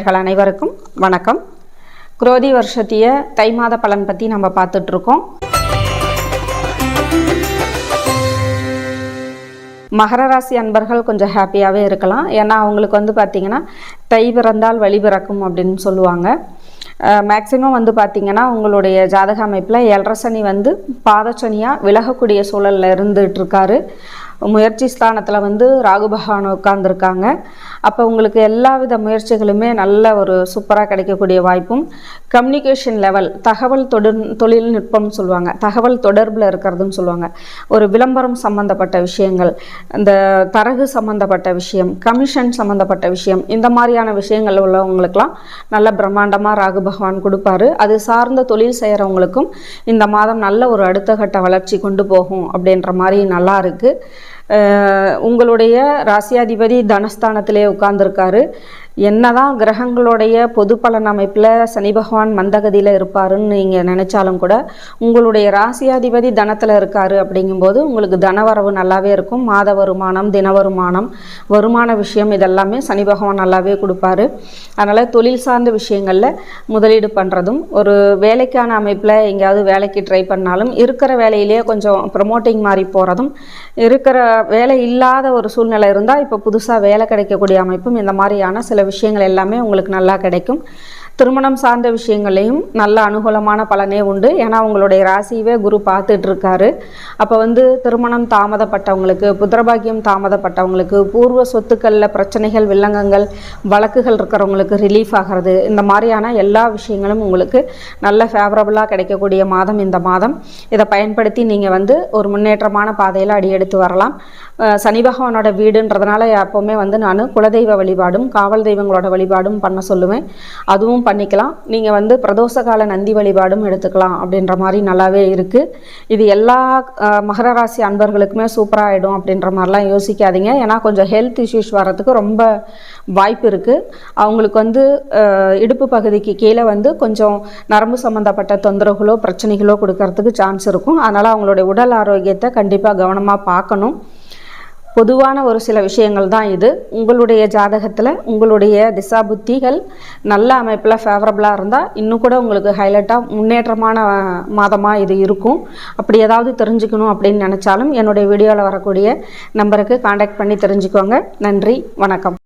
நேயர்கள் அனைவருக்கும் வணக்கம். குரோதி வருஷத்திய தை மாத பலன் பற்றி நம்ம பார்த்துட்ருக்கோம். மகர ராசி அன்பர்கள் கொஞ்சம் ஹாப்பியாகவே இருக்கலாம். ஏன்னா அவங்களுக்கு வந்து பார்த்திங்கன்னா தை பிறந்தால் வழி பிறக்கும் அப்படின்னு சொல்லுவாங்க. மேக்சிமம் வந்து பார்த்திங்கன்னா உங்களுடைய ஜாதக அமைப்பில் எல்ரசனி வந்து பாதச்சனியாக விலகக்கூடிய சூழலில் இருந்துகிட்ருக்காரு முயற்சி ஸ்தானத்தில் வந்து ராகு பகவான் உட்கார்ந்துருக்காங்க. அப்போ உங்களுக்கு எல்லா வித முயற்சிகளுமே நல்ல ஒரு சூப்பராக கிடைக்கக்கூடிய வாய்ப்பும் கம்யூனிகேஷன் லெவல் தகவல் தொடர் தொழில்நுட்பம்னு சொல்லுவாங்க. தகவல் தொடர்பில் இருக்கிறதுன்னு சொல்லுவாங்க. ஒரு விளம்பரம் சம்மந்தப்பட்ட விஷயங்கள் இந்த தரகு சம்மந்தப்பட்ட விஷயம் கமிஷன் சம்மந்தப்பட்ட விஷயம் இந்த மாதிரியான விஷயங்கள் உள்ளவங்களுக்கெல்லாம் நல்ல பிரம்மாண்டமாக ராகு பகவான் கொடுப்பாரு. அது சார்ந்த தொழில் செய்கிறவங்களுக்கும் இந்த மாதம் நல்ல ஒரு அடுத்த கட்ட வளர்ச்சி கொண்டு போகும் அப்படின்ற மாதிரி நல்லா இருக்குது உங்களுடைய ராசியாதிபதி தனஸ்தானத்திலே உட்கார்ந்துருக்காரு. என்னதான் கிரகங்களுடைய பொது பலன் அமைப்பில் சனி பகவான் மந்தகதியில் இருப்பாருன்னு நீங்கள் நினச்சாலும் கூட உங்களுடைய ராசியாதிபதி தனத்தில் இருக்காரு அப்படிங்கும்போது உங்களுக்கு தனவரவு நல்லாவே இருக்கும். மாத வருமானம் தின வருமானம் வருமான விஷயம் இதெல்லாமே சனி பகவான் நல்லாவே கொடுப்பாரு. அதனால் தொழில் சார்ந்த விஷயங்களில் முதலீடு பண்ணுறதும் ஒரு வேலைக்கான அமைப்பில் எங்கேயாவது வேலைக்கு ட்ரை பண்ணாலும் இருக்கிற வேலையிலேயே கொஞ்சம் ப்ரமோட்டிங் மாதிரி போகிறதும் இருக்கிற வேலை இல்லாத ஒரு சூழ்நிலை இருந்தால் இப்போ புதுசாக வேலை கிடைக்கக்கூடிய அமைப்பும் இந்த மாதிரியான சில விஷயங்கள் எல்லாமே உங்களுக்கு நல்லா கிடைக்கும். திருமணம் சார்ந்த விஷயங்களையும் நல்ல அனுகூலமான பலனே உண்டு. ஏன்னா உங்களுடைய ராசியவே குரு பார்த்துட்டு இருக்காரு அப்போ வந்து திருமணம் தாமதப்பட்டவங்களுக்கு புத்திரபாகியம் தாமதப்பட்டவங்களுக்கு பூர்வ சொத்துக்களில் பிரச்சனைகள் வில்லங்கங்கள் வழக்குகள் இருக்கிறவங்களுக்கு ரிலீஃப் ஆகிறது இந்த மாதிரியான எல்லா விஷயங்களும் உங்களுக்கு நல்ல ஃபேவரபுளாக கிடைக்கக்கூடிய மாதம் இந்த மாதம். இதை பயன்படுத்தி நீங்கள் வந்து ஒரு முன்னேற்றமான பாதையில் அடியெடுத்து வரலாம். சனி பகவானோட வீடுன்றதுனால எப்போவுமே வந்து நான் குலதெய்வ வழிபாடும் காவல் தெய்வங்களோட வழிபாடும் பண்ண சொல்லுவேன். அதுவும் பண்ணிக்கலாம். நீங்கள் வந்து பிரதோஷ கால நந்தி வழிபாடும் எடுத்துக்கலாம் அப்படின்ற மாதிரி நல்லாவே இருக்குது இது எல்லா மகர ராசி அன்பர்களுக்குமே சூப்பராக ஆகிடும் அப்படின்ற மாதிரிலாம் யோசிக்காதீங்க. ஏன்னா கொஞ்சம் ஹெல்த் இஷ்யூஸ் வர்றதுக்கு ரொம்ப வாய்ப்பு இருக்குது அவங்களுக்கு வந்து இடுப்பு பகுதிக்கு கீழே வந்து கொஞ்சம் நரம்பு சம்மந்தப்பட்ட தொந்தரவுகளோ பிரச்சனைகளோ கொடுக்கறதுக்கு சான்ஸ் இருக்கும். அதனால் அவங்களுடைய உடல் ஆரோக்கியத்தை கண்டிப்பாக கவனமாக பார்க்கணும். பொதுவான ஒரு சில விஷயங்கள் தான் இது. உங்களுடைய ஜாதகத்தில் உங்களுடைய திசா புத்திகள் நல்ல அமைப்பில் ஃபேவரபுளாக இருந்தால் இன்னும் கூட உங்களுக்கு ஹைலைட்டாக முன்னேற்றமான மாதமாக இது இருக்கும். அப்படி ஏதாவது தெரிஞ்சுக்கணும் அப்படின்னு நினச்சாலும் என்னுடைய வீடியோவில் வரக்கூடிய நம்பருக்கு காண்டாக்ட் பண்ணி தெரிஞ்சுக்கோங்க. நன்றி வணக்கம்.